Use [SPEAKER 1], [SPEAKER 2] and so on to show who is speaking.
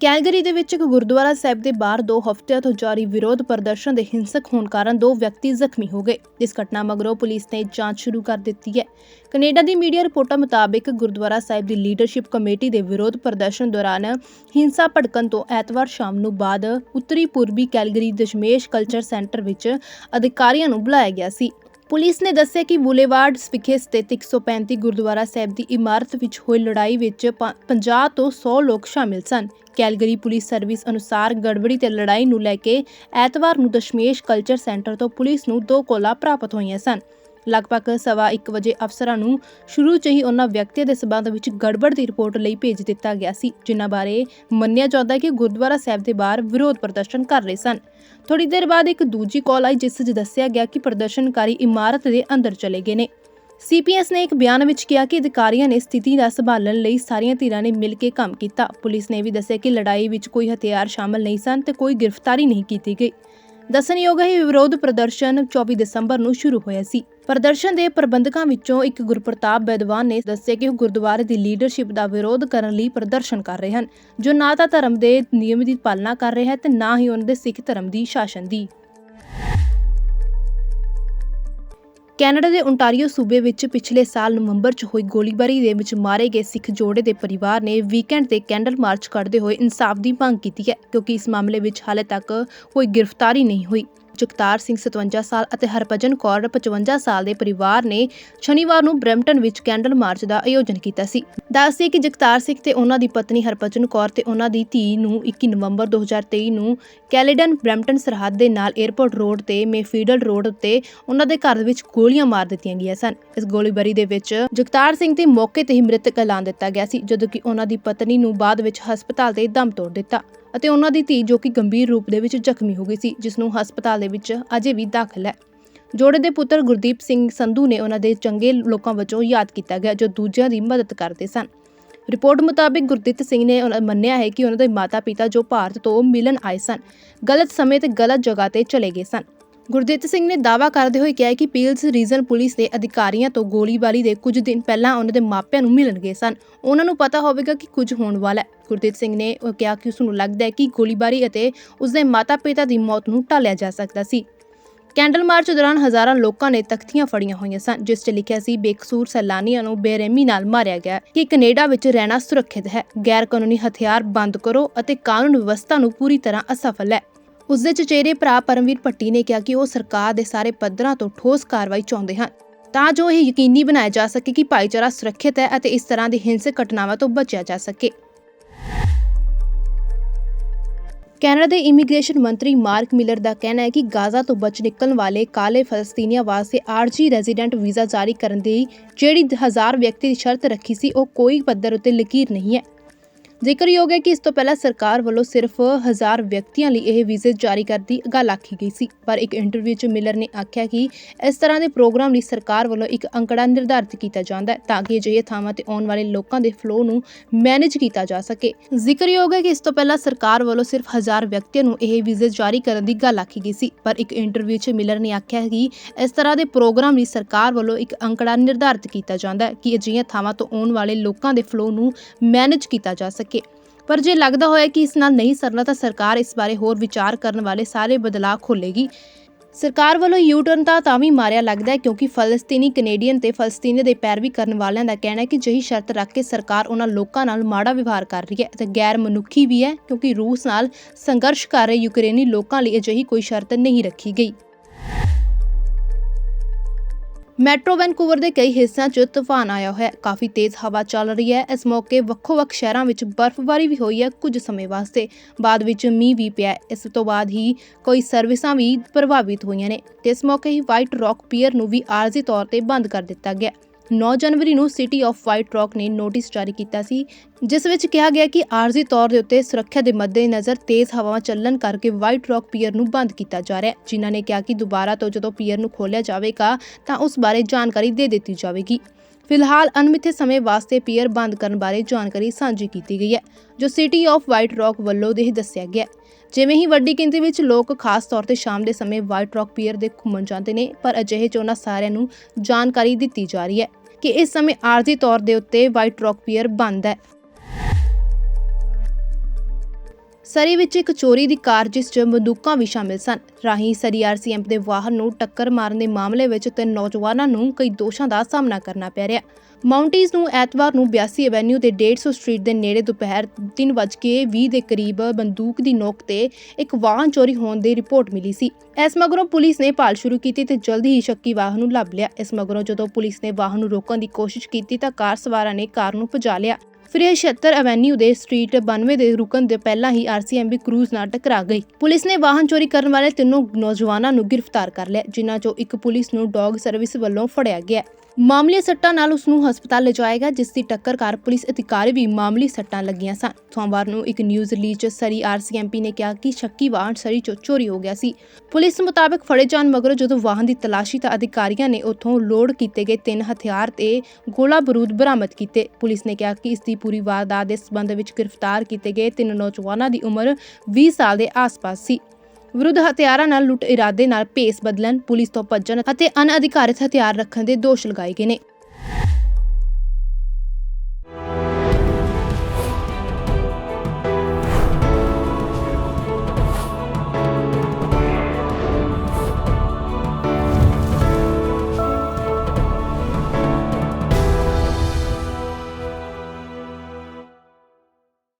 [SPEAKER 1] Calgary ਦੇ ਵਿੱਚ ਇੱਕ ਗੁਰਦੁਆਰਾ ਸਾਹਿਬ ਦੇ ਬਾਹਰ ਦੋ ਹਫ਼ਤਿਆਂ ਤੋਂ ਜਾਰੀ ਵਿਰੋਧ ਪ੍ਰਦਰਸ਼ਨ ਦੇ ਹਿੰਸਕ ਹੋਣ ਕਾਰਨ ਦੋ ਵਿਅਕਤੀ ਜ਼ਖਮੀ ਹੋ ਗਏ। ਇਸ ਘਟਨਾ ਮਗਰੋਂ ਪੁਲਿਸ ਨੇ ਜਾਂਚ ਸ਼ੁਰੂ ਕਰ ਦਿੱਤੀ ਹੈ। ਕੈਨੇਡਾ ਦੀ ਮੀਡੀਆ ਰਿਪੋਰਟਾਂ ਮੁਤਾਬਿਕ ਗੁਰਦੁਆਰਾ ਸਾਹਿਬ ਦੀ ਲੀਡਰਸ਼ਿਪ ਕਮੇਟੀ ਦੇ ਵਿਰੋਧ ਪ੍ਰਦਰਸ਼ਨ ਦੌਰਾਨ ਹਿੰਸਾ ਭੜਕਣ ਤੋਂ ਐਤਵਾਰ ਸ਼ਾਮ ਨੂੰ ਬਾਅਦ ਉੱਤਰੀ ਪੂਰਬੀ ਕੈਲਗਰੀ ਦਸ਼ਮੇਸ਼ ਕਲਚਰ ਸੈਂਟਰ ਵਿੱਚ ਅਧਿਕਾਰੀਆਂ ਨੂੰ ਬੁਲਾਇਆ ਗਿਆ ਸੀ। ਪੁਲਿਸ ਨੇ ਦੱਸਿਆ ਕਿ ਬੁਲੇਵਾਰਡ ਵਿਖੇ ਸਥਿਤ 135 ਗੁਰਦੁਆਰਾ ਸਾਹਿਬ ਦੀ ਇਮਾਰਤ ਵਿੱਚ ਹੋਈ ਲੜਾਈ ਵਿੱਚ ਪ- 50 ਤੋਂ 100 ਲੋਕ ਸ਼ਾਮਿਲ ਸਨ। ਕੈਲਗਰੀ ਪੁਲਿਸ ਸਰਵਿਸ ਅਨੁਸਾਰ ਗੜਬੜੀ ਤੇ ਲੜਾਈ ਨੂੰ ਲੈ ਕੇ ਐਤਵਾਰ ਨੂੰ ਦਸ਼ਮੇਸ਼ ਕਲਚਰ ਸੈਂਟਰ ਤੋਂ ਪੁਲਿਸ ਨੂੰ ਦੋ ਕੋਲਾਂ ਪ੍ਰਾਪਤ ਹੋਈਆਂ ਸਨ। ਲਗਭਗ ਸਵਾ 1 ਵਜੇ ਅਫਸਰਾਂ ਨੂੰ ਸ਼ੁਰੂ 'ਚ ਹੀ ਉਹਨਾਂ ਵਿਅਕਤੀਆਂ ਦੇ ਸਬੰਧ ਵਿੱਚ ਗੜਬੜ ਦੀ ਰਿਪੋਰਟ ਲਈ ਭੇਜ ਦਿੱਤਾ ਗਿਆ ਸੀ, ਜਿਨ੍ਹਾਂ ਬਾਰੇ ਮੰਨਿਆ ਜਾਂਦਾ ਕਿ ਗੁਰਦੁਆਰਾ ਸਾਹਿਬ ਦੇ ਬਾਹਰ ਵਿਰੋਧ ਪ੍ਰਦਰਸ਼ਨ ਕਰ ਰਹੇ ਸਨ। ਥੋੜੀ ਦੇਰ ਬਾਅਦ ਇੱਕ ਦੂਜੀ ਕਾਲ ਆਈ, ਜਿਸ 'ਚ ਦੱਸਿਆ ਗਿਆ ਕਿ ਪ੍ਰਦਰਸ਼ਨਕਾਰੀ ਇਮਾਰਤ ਦੇ ਅੰਦਰ ਚਲੇ ਗਏ ਨੇ। ਸੀਪੀਐਸ ਨੇ ਇੱਕ ਬਿਆਨ ਵਿੱਚ ਕਿਹਾ ਕਿ ਅਧਿਕਾਰੀਆਂ ਨੇ ਸਥਿਤੀ ਦਾ ਸੰਭਾਲਣ ਲਈ ਸਾਰੀਆਂ ਧਿਰਾਂ ਨੇ ਮਿਲ ਕੇ ਕੰਮ ਕੀਤਾ। ਪੁਲਿਸ ਨੇ ਵੀ ਦੱਸਿਆ ਕਿ ਲੜਾਈ ਵਿੱਚ ਕੋਈ ਹਥਿਆਰ ਸ਼ਾਮਲ ਨਹੀਂ ਸਨ ਤੇ ਕੋਈ ਗ੍ਰਿਫਤਾਰੀ ਨਹੀਂ ਕੀਤੀ ਗਈ। ਦੱਸਣਯੋਗ ਹੈ ਇਹ ਵਿਰੋਧ ਪ੍ਰਦਰਸ਼ਨ 24 ਦਸੰਬਰ ਨੂੰ ਸ਼ੁਰੂ ਹੋਇਆ ਸੀ। ਪ੍ਰਦਰਸ਼ਨ ਦੇ ਪ੍ਰਬੰਧਕਾਂ ਵਿੱਚੋਂ ਇੱਕ ਗੁਰਪ੍ਰਤਾਪ ਬੈਦਵਾਨ ਨੇ ਦੱਸਿਆ ਕਿ ਉਹ ਗੁਰਦੁਆਰੇ ਦੀ ਲੀਡਰਸ਼ਿਪ ਦਾ ਵਿਰੋਧ ਕਰਨ ਲਈ ਪ੍ਰਦਰਸ਼ਨ ਕਰ ਰਹੇ ਹਨ, ਜੋ ਨਾ ਤਾਂ ਧਰਮ ਦੇ ਨਿਯਮ ਦੀ ਪਾਲਣਾ ਕਰ ਰਿਹਾ ਹੈ ਤੇ ਨਾ ਹੀ ਉਹਨਾਂ ਦੇ ਸਿੱਖ ਧਰਮ ਦੀ ਸ਼ਾਸਨ ਦੀ। ਕੈਨੇਡਾ ਦੇ ਓਨਟਾਰੀਓ ਸੂਬੇ ਵਿੱਚ ਪਿਛਲੇ ਸਾਲ ਨਵੰਬਰ 'ਚ ਹੋਈ ਗੋਲੀਬਾਰੀ ਦੇ ਵਿੱਚ ਮਾਰੇ ਗਏ ਸਿੱਖ ਜੋੜੇ ਦੇ ਪਰਿਵਾਰ ਨੇ ਵੀਕਐਂਡ ਤੇ ਕੈਂਡਲ ਮਾਰਚ ਕਰਦੇ ਹੋਏ ਇਨਸਾਫ ਦੀ ਮੰਗ ਕੀਤੀ ਹੈ, ਕਿਉਂਕਿ ਇਸ ਮਾਮਲੇ ਵਿੱਚ ਹਾਲੇ ਤੱਕ ਕੋਈ ਗ੍ਰਿਫਤਾਰੀ ਨਹੀਂ ਹੋਈ। ਜਗਤਾਰ ਸਿੰਘ 57 ਸਾਲ ਅਤੇ ਹਰਭਜਨ ਕੌਰ 55 ਸਾਲ ਦੇ ਪਰਿਵਾਰ ਨੇ ਸ਼ਨੀਵਾਰ ਨੂੰ ਬ੍ਰੈਂਪਟਨ ਵਿੱਚ ਕੈਂਡਲ ਮਾਰਚ ਦਾ ਆਯੋਜਨ ਕੀਤਾ ਸੀ। ਦੱਸਦੇ ਕਿ ਜਗਤਾਰ ਸਿੰਘ ਤੇ ਉਹਨਾਂ ਦੀ ਪਤਨੀ ਹਰਭਜਨ ਕੌਰ ਤੇ ਉਹਨਾਂ ਦੀ ਧੀ ਨੂੰ 21 ਨਵੰਬਰ 2023 ਨੂੰ ਕੈਲੇਡਨ ਬ੍ਰੈਂਪਟਨ ਸਰਹੱਦ ਦੇ ਨਾਲ 에ਅਰਪੋਰਟ ਰੋਡ ਤੇ ਮੇਫੀਡਲ ਰੋਡ ਉੱਤੇ ਉਹਨਾਂ ਦੇ ਘਰ ਵਿੱਚ ਗੋਲੀਆਂ ਮਾਰ ਦਿੱਤੀਆਂ ਗਈਆਂ ਸਨ। ਇਸ ਗੋਲੀਬਾਰੀ ਦੇ ਵਿੱਚ ਜਗਤਾਰ ਸਿੰਘ ਤੇ ਮੌਕੇ ਤੇ ਹੀ ਮ੍ਰਿਤਕ ਐਲਾਨ ਦਿੱਤਾ ਗਿਆ ਸੀ, ਜਦੋਂ ਕਿ ਉਹਨਾਂ ਦੀ ਪਤਨੀ ਨੂੰ ਬਾਅਦ ਵਿੱਚ ਹਸਪਤਾਲ ਤੇ ਦਮ ਤੋੜ ਦਿੱਤਾ। ਅਤੇ ਉਹਨਾਂ ਦੀ ਧੀ ਜੋ ਕਿ ਗੰਭੀਰ ਰੂਪ ਦੇ ਵਿੱਚ ਜ਼ਖਮੀ ਹੋ ਗਈ ਸੀ, ਜਿਸ ਨੂੰ ਹਸਪਤਾਲ ਦੇ ਵਿੱਚ ਅਜੇ ਵੀ ਦਾਖਲ ਹੈ। ਜੋੜੇ ਦੇ ਪੁੱਤਰ ਗੁਰਦੀਪ ਸਿੰਘ ਸੰਧੂ ਨੇ ਉਹਨਾਂ ਦੇ ਚੰਗੇ ਲੋਕਾਂ ਵਜੋਂ ਯਾਦ ਕੀਤਾ ਗਿਆ, ਜੋ ਦੂਜਿਆਂ ਦੀ ਮਦਦ ਕਰਦੇ ਸਨ। ਰਿਪੋਰਟ ਮੁਤਾਬਿਕ ਗੁਰਦੀਪ ਸਿੰਘ ਨੇ ਉਹਨਾਂ- ਮੰਨਿਆ ਹੈ ਕਿ ਉਹਨਾਂ ਦੇ ਮਾਤਾ-ਪਿਤਾ ਜੋ ਭਾਰਤ ਤੋਂ ਮਿਲਣ ਆਏ ਸਨ, ਗਲਤ ਸਮੇਂ ਤੇ ਗਲਤ ਜਗ੍ਹਾ ਤੇ ਚਲੇ ਗਏ ਸਨ। ਗੁਰਦੀਪ ਸਿੰਘ ਨੇ ਦਾਅਵਾ ਕਰਦੇ ਹੋਏ ਕਿਹਾ ਕਿ ਪੀਲਸ ਰੀਜਨ ਪੁਲਿਸ ਦੇ ਅਧਿਕਾਰੀਆਂ ਤੋਂ ਗੋਲੀਬਾਰੀ ਦੇ ਕੁਝ ਦਿਨ ਪਹਿਲਾਂ ਉਹਨਾਂ ਦੇ ਮਾਪਿਆਂ ਨੂੰ ਮਿਲਣ ਗਏ ਸਨ। ਉਹਨਾਂ ਨੂੰ ਪਤਾ ਹੋਵੇਗਾ ਕਿ ਕੁਝ ਹੋਣ ਵਾਲਾ ਹੈ। ਗੁਰਦੀਪ ਸਿੰਘ ਨੇ ਕਿਹਾ ਕਿ ਉਸ ਨੂੰ ਲੱਗਦਾ ਹੈ ਕਿ ਗੋਲੀਬਾਰੀ ਅਤੇ ਉਸ ਦੇ ਮਾਤਾ-ਪਿਤਾ ਦੀ ਮੌਤ ਨੂੰ ਟਾਲਿਆ ਜਾ ਸਕਦਾ ਸੀ। ਕੈਂਡਲ ਮਾਰਚ ਦੌਰਾਨ ਹਜ਼ਾਰਾਂ ਲੋਕਾਂ ਨੇ ਤਖਤੀਆਂ ਫੜੀਆਂ ਹੋਈਆਂ ਸਨ, ਜਿਸ 'ਚ ਲਿਖਿਆ ਸੀ, ਬੇਕਸੂਰ ਸੈਲਾਨੀਆਂ ਨੂੰ ਬੇਰਹਿਮੀ ਨਾਲ ਮਾਰਿਆ ਗਿਆ ਕਿ ਕੈਨੇਡਾ ਵਿੱਚ ਰਹਿਣਾ ਸੁਰੱਖਿਅਤ ਹੈ। ਗੈਰ ਕਾਨੂੰਨੀ ਹਥਿਆਰ ਬੰਦ ਕਰੋ ਅਤੇ ਕਾਨੂੰਨ ਵਿਵਸਥਾ ਨੂੰ ਪੂਰੀ ਤਰ੍ਹਾਂ ਅਸਫਲ ਹੈ। ਉਸ ਦੇ ਚਚੇਰੇ ਭਰਾ ਪਰਮਵੀਰ ਭੱਟੀ ਨੇ ਕਿਹਾ ਕਿ ਉਹ ਸਰਕਾਰ ਦੇ ਸਾਰੇ ਪੱਧਰਾਂ ਤੋਂ ਠੋਸ ਕਾਰਵਾਈ ਚਾਹੁੰਦੇ ਹਨ, ਤਾਂ ਜੋ ਇਹ ਯਕੀਨੀ ਬਣਾਇਆ ਜਾ ਸਕੇ ਕਿ ਭਾਈਚਾਰਾ ਸੁਰੱਖਿਅਤ ਹੈ ਅਤੇ ਇਸ ਤਰ੍ਹਾਂ ਦੀ ਹਿੰਸਕ ਘਟਨਾਵਾਂ ਤੋਂ ਬਚਿਆ ਜਾ ਸਕੇ। ਕੈਨੇਡਾ ਦੇ ਇਮੀਗ੍ਰੇਸ਼ਨ ਮੰਤਰੀ ਮਾਰਕ ਮਿਲਰ ਦਾ ਕਹਿਣਾ ਹੈ ਕਿ ਗਾਜ਼ਾ ਤੋਂ ਬਚ ਨਿਕਲਣ ਵਾਲੇ ਕਾਲੇ ਫਲਸਤੀਨੀਆਂ ਵਾਸਤੇ ਆਰਜੀ ਰੈਜ਼ੀਡੈਂਟ ਵੀਜ਼ਾ ਜਾਰੀ ਕਰਨ ਦੀ ਜਿਹੜੀ 1000 ਵਿਅਕਤੀ ਦੀ ਸ਼ਰਤ ਰੱਖੀ ਸੀ, ਉਹ ਕੋਈ ਪੱਧਰ ਉੱਤੇ ਲਕੀਰ ਨਹੀਂ ਹੈ। ਜ਼ਿਕਰਯੋਗ ਹੈ ਕਿ ਇਸ ਤੋਂ ਪਹਿਲਾਂ ਸਰਕਾਰ ਵੱਲੋਂ ਸਿਰਫ 1000 ਵਿਅਕਤੀਆਂ ਲਈ ਇਹ ਵੀਜ਼ੇ ਜਾਰੀ ਕਰਨ ਦੀ ਗੱਲ ਆਖੀ ਗਈ ਸੀ। ਪਰ ਇੱਕ ਇੰਟਰਵਿਊ 'ਚ ਮਿਲਰ ਨੇ ਆਖਿਆ ਕਿ ਇਸ ਤਰ੍ਹਾਂ ਦੇ ਪ੍ਰੋਗਰਾਮ ਲਈ ਸਰਕਾਰ ਵੱਲੋਂ ਇੱਕ ਅੰਕੜਾ ਨਿਰਧਾਰਿਤ ਕੀਤਾ ਜਾਂਦਾ ਹੈ ਤਾਂ ਕਿ ਅਜਿਹੇ ਥਾਵਾਂ ਤੇ ਆਉਣ ਵਾਲੇ ਲੋਕਾਂ ਦੇ ਫਲੋ ਨੂੰ ਮੈਨੇਜ ਕੀਤਾ ਜਾ ਸਕੇ। ਜ਼ਿਕਰਯੋਗ ਹੈ ਕਿ ਇਸ ਤੋਂ ਪਹਿਲਾਂ ਸਰਕਾਰ ਵੱਲੋਂ ਸਿਰਫ 1000 ਵਿਅਕਤੀਆਂ ਨੂੰ ਇਹ ਵੀਜ਼ੇ ਜਾਰੀ ਕਰਨ ਦੀ ਗੱਲ ਆਖੀ ਗਈ ਸੀ। ਪਰ ਇੱਕ ਇੰਟਰਵਿਊ 'ਚ ਮਿਲਰ ਨੇ ਆਖਿਆ ਕਿ ਇਸ ਤਰ੍ਹਾਂ ਦੇ ਪ੍ਰੋਗਰਾਮ ਲਈ ਸਰਕਾਰ ਵੱਲੋਂ ਇੱਕ ਅੰਕੜਾ ਨਿਰਧਾਰਿਤ ਕੀਤਾ ਜਾਂਦਾ ਹੈ ਕਿ ਅਜਿਹੀਆਂ ਥਾਵਾਂ ਤੋਂ ਆਉਣ ਵਾਲੇ ਲੋਕਾਂ ਦੇ ਫਲੋ ਨੂੰ ਮੈਨੇਜ ਕੀਤਾ ਜਾ ਸਕੇ। ਪਰ ਜੇ ਲੱਗਦਾ ਹੋਇਆ ਕਿ ਇਸ ਨਾਲ ਨਹੀਂ ਸਰਨਾ, ਤਾਂ ਸਰਕਾਰ ਇਸ ਬਾਰੇ ਹੋਰ ਵਿਚਾਰ ਕਰਨ ਵਾਲੇ ਸਾਰੇ ਬਦਲਾਅ ਖੋਲੇਗੀ ਸਰਕਾਰ ਵੱਲੋਂ ਯੂ ਟਰਨ ਤਾਂ ਤਾਂ ਵੀ ਮਾਰਿਆ ਲੱਗਦਾ ਹੈ, ਕਿਉਂਕਿ ਫਲਸਤੀਨੀ ਕੈਨੇਡੀਅਨ ਤੇ ਫਲਸਤੀਨੀ ਦੇ ਪੈਰਵੀ ਕਰਨ ਵਾਲਿਆਂ ਦਾ ਕਹਿਣਾ ਹੈ ਕਿ ਜਹੀ ਸ਼ਰਤ ਰੱਖ ਕੇ ਸਰਕਾਰ ਉਹਨਾਂ ਲੋਕਾਂ ਨਾਲ ਮਾੜਾ ਵਿਵਹਾਰ ਕਰ ਰਹੀ ਹੈ ਅਤੇ ਗੈਰ ਮਨੁੱਖੀ ਵੀ ਹੈ, ਕਿਉਂਕਿ ਰੂਸ ਨਾਲ ਸੰਘਰਸ਼ ਕਰ ਰਹੇ ਯੂਕਰੇਨੀ ਲੋਕਾਂ ਲਈ ਅਜਿਹੀ ਕੋਈ ਸ਼ਰਤ ਨਹੀਂ ਰੱਖੀ ਗਈ। ਮੈਟਰੋ ਵੈਨਕੂਵਰ ਦੇ ਕਈ ਹਿੱਸਿਆਂ 'ਚ ਤੂਫਾਨ ਆਇਆ ਹੋਇਆ ਹੈ। ਕਾਫੀ ਤੇਜ਼ ਹਵਾ ਚੱਲ ਰਹੀ ਹੈ। ਇਸ ਮੌਕੇ ਵੱਖੋ-ਵੱਖ ਸ਼ਹਿਰਾਂ ਵਿੱਚ ਬਰਫ਼ਬਾਰੀ ਵੀ ਹੋਈ ਹੈ ਕੁਝ ਸਮੇਂ ਵਾਸਤੇ। ਬਾਅਦ ਵਿੱਚ ਮੀਂਹ ਵੀ ਪਿਆ ਹੈ। ਇਸ ਤੋਂ ਬਾਅਦ ਹੀ ਕੋਈ ਸਰਵਿਸਾਂ ਵੀ ਪ੍ਰਭਾਵਿਤ ਹੋਈਆਂ ਨੇ ਤੇ ਇਸ ਮੌਕੇ ਹੀ ਵਾਈਟ ਰੌਕ ਪੀਅਰ ਨੂੰ ਵੀ ਆਰਜ਼ੀ ਤੌਰ ਤੇ ਬੰਦ ਕਰ ਦਿੱਤਾ ਗਿਆ 9 ਜਨਵਰੀ ਨੂੰ ਸਿਟੀ ਆਫ ਵਾਈਟ ਰੌਕ ਨੇ ਨੋਟਿਸ ਜਾਰੀ ਕੀਤਾ ਸੀ, ਜਿਸ ਵਿੱਚ ਕਿਹਾ ਗਿਆ ਕਿ ਆਰਜ਼ੀ ਤੌਰ ਦੇ ਉੱਤੇ ਸੁਰੱਖਿਆ ਦੇ ਮੱਦੇਨਜ਼ਰ ਤੇਜ਼ ਹਵਾਵਾਂ ਚੱਲਣ ਕਰਕੇ ਵਾਈਟ ਰੌਕ ਪੀਅਰ ਨੂੰ ਬੰਦ ਕੀਤਾ ਜਾ ਰਿਹਾ ਹੈ। ਜਿਨ੍ਹਾਂ ਨੇ ਕਿਹਾ ਕਿ ਦੁਬਾਰਾ ਤੋਂ ਜਦੋਂ ਪੀਅਰ ਨੂੰ ਖੋਲ੍ਹਿਆ ਜਾਵੇਗਾ, ਤਾਂ ਉਸ ਬਾਰੇ ਜਾਣਕਾਰੀ ਦੇ ਦਿੱਤੀ ਜਾਵੇਗੀ। ਫਿਲਹਾਲ ਅਣਮਿੱਥੇ ਸਮੇਂ ਵਾਸਤੇ ਪੀਅਰ ਬੰਦ ਕਰਨ ਬਾਰੇ ਜਾਣਕਾਰੀ ਸਾਂਝੀ ਕੀਤੀ ਗਈ ਹੈ, ਜੋ ਸਿਟੀ ਆਫ ਵਾਈਟ ਰੌਕ ਵੱਲੋਂ ਦੇ ਦੱਸਿਆ ਗਿਆ ਜਿਵੇਂ ਹੀ ਵੱਡੀ ਗਿਣਤੀ ਵਿੱਚ ਲੋਕ ਖਾਸ ਤੌਰ ਤੇ ਸ਼ਾਮ ਦੇ ਸਮੇਂ ਵਾਈਟ ਰੌਕ ਪੀਅਰ ਦੇ ਘੁੰਮਣ ਜਾਂਦੇ ਨੇ, ਪਰ ਅਜਿਹੇ 'ਚ ਉਹਨਾਂ ਸਾਰਿਆਂ ਨੂੰ ਜਾਣਕਾਰੀ ਦਿੱਤੀ ਜਾ ਰਹੀ ਹੈ। ਕਿ ਇਸ ਸਮੇਂ ਆਰਜ਼ੀ ਤੌਰ ਦੇ ਉੱਤੇ ਵਾਈਟ ਰੌਕ ਪੀਅਰ ਬੰਦ ਹੈ। ਸਰੀ ਵਿੱਚ ਇੱਕ ਚੋਰੀ ਦੀ ਕਾਰ ਜਿਸ 'ਚ ਬੰਦੂਕਾਂ ਵੀ ਸ਼ਾਮਿਲ ਸਨ। ਰਾਹੀਂ ਸਰੀ ਆਰਸੀਐਮ ਦੇ ਵਾਹਨ ਨੂੰ ਟੱਕਰ ਮਾਰਨ ਦੇ ਮਾਮਲੇ ਵਿੱਚ ਤਿੰਨ ਨੌਜਵਾਨਾਂ ਨੂੰ ਕਈ ਦੋਸ਼ਾਂ ਦਾ ਸਾਹਮਣਾ ਕਰਨਾ ਪੈ ਰਿਹਾ। ਮਾਉਂਟੀਜ਼ ਨੂੰ ਐਤਵਾਰ ਨੂੰ 82 ਐਵੇਨਿਊ ਦੇ 150 ਸਟਰੀਟ ਦੇ ਨੇੜੇ ਦੁਪਹਿਰ 3:20 ਦੇ ਕਰੀਬ ਬੰਦੂਕ ਦੀ ਨੋਕ ਤੇ ਇੱਕ ਵਾਹਨ ਚੋਰੀ ਹੋਣ ਦੀ ਰਿਪੋਰਟ ਮਿਲੀ ਸੀ। ਇਸ ਮਗਰੋਂ ਪੁਲਿਸ ਨੇ ਭਾਲ ਸ਼ੁਰੂ ਕੀਤੀ ਤੇ ਜਲਦੀ ਹੀ ਸ਼ੱਕੀ ਵਾਹਨ ਨੂੰ ਲੱਭ ਲਿਆ। ਇਸ ਮਗਰੋਂ ਜਦੋਂ ਪੁਲਿਸ ਨੇ ਵਾਹਨ ਨੂੰ ਰੋਕਣ ਦੀ ਕੋਸ਼ਿਸ਼ ਕੀਤੀ ਤਾਂ ਕਾਰ ਸਵਾਰਾਂ ਨੇ ਕਾਰ ਨੂੰ ਭਜਾ ਲਿਆ। ਫਿਰ ਇਹ 76 ਐਵੇਨਿਊ ਦੇ ਸਟਰੀਟ 92 ਦੇ ਰੁਕਣ ਦੇ ਪਹਿਲਾਂ ਹੀ ਆਰਸੀਐਮਬੀ ਕਰੂਜ਼ ਨਾਲ ਟਕਰਾ ਗਈ। ਪੁਲਿਸ ਨੇ ਵਾਹਨ ਚੋਰੀ ਕਰਨ ਵਾਲੇ ਤਿੰਨੋਂ ਨੌਜਵਾਨਾਂ ਨੂੰ ਗ੍ਰਿਫਤਾਰ ਕਰ ਲਿਆ, ਜਿਨ੍ਹਾਂ ਚੋਂ ਇੱਕ ਪੁਲਿਸ ਨੂੰ ਡੌਗ ਸਰਵਿਸ ਵੱਲੋਂ ਫੜਿਆ ਗਿਆ। ਮਾਮਲੇ ਸੱਟਾਂ ਨਾਲ ਉਸ ਨੂੰ ਹਸਪਤਾਲ ਗਿਆ ਜਿਸ ਦੀ ਟੱਕਰ ਕਾਰ ਪੁਲਿਸ ਅਧਿਕਾਰੀ ਵੀ ਮਾਮੂਲੀ ਸੱਟਾਂ ਲੱਗੀਆਂ ਸਨ। ਸੋਮਵਾਰ ਨੂੰ ਇੱਕ ਨਿਊਜ਼ ਰਿਲੀਜ਼ 'ਚ ਸਰੀ ਆਰਸੀਐਮਪੀ ਨੇ ਕਿਹਾ ਕਿ ਸ਼ੱਕੀ ਵਾਹਨ ਸਰੀ 'ਚੋਂ ਚੋਰੀ ਹੋ ਗਿਆ ਸੀ। ਪੁਲਿਸ ਮੁਤਾਬਕ ਫੜੇ ਜਾਣ ਮਗਰੋਂ ਜਦੋਂ ਵਾਹਨ ਦੀ ਤਲਾਸ਼ੀ ਤਾਂ ਅਧਿਕਾਰੀਆਂ ਨੇ ਉੱਥੋਂ ਲੋਡ ਕੀਤੇ ਗਏ ਤਿੰਨ ਹਥਿਆਰ ਤੇ ਗੋਲਾ ਬਾਰੂਦ ਬਰਾਮਦ ਕੀਤੇ। ਪੁਲਿਸ ਨੇ ਕਿਹਾ ਕਿ ਇਸ ਦੀ ਪੂਰੀ ਵਾਰਦਾਤ ਦੇ ਸਬੰਧ ਵਿੱਚ ਗ੍ਰਿਫਤਾਰ ਕੀਤੇ ਗਏ ਤਿੰਨ ਨੌਜਵਾਨਾਂ ਦੀ ਉਮਰ 20 ਸਾਲ ਦੇ ਆਸ-ਪਾਸ ਸੀ। ਵਿਰੁੱਧ ਹਥਿਆਰਾਂ ਨਾਲ ਲੁੱਟ ਇਰਾਦੇ ਨਾਲ ਭੇਸ ਬਦਲਣ, ਪੁਲਿਸ ਤੋਂ ਭੱਜਣ ਅਤੇ ਅਣਅਧਿਕਾਰਿਤ ਹਥਿਆਰ ਰੱਖਣ ਦੇ ਦੋਸ਼ ਲਗਾਏ ਗਏ ਨੇ।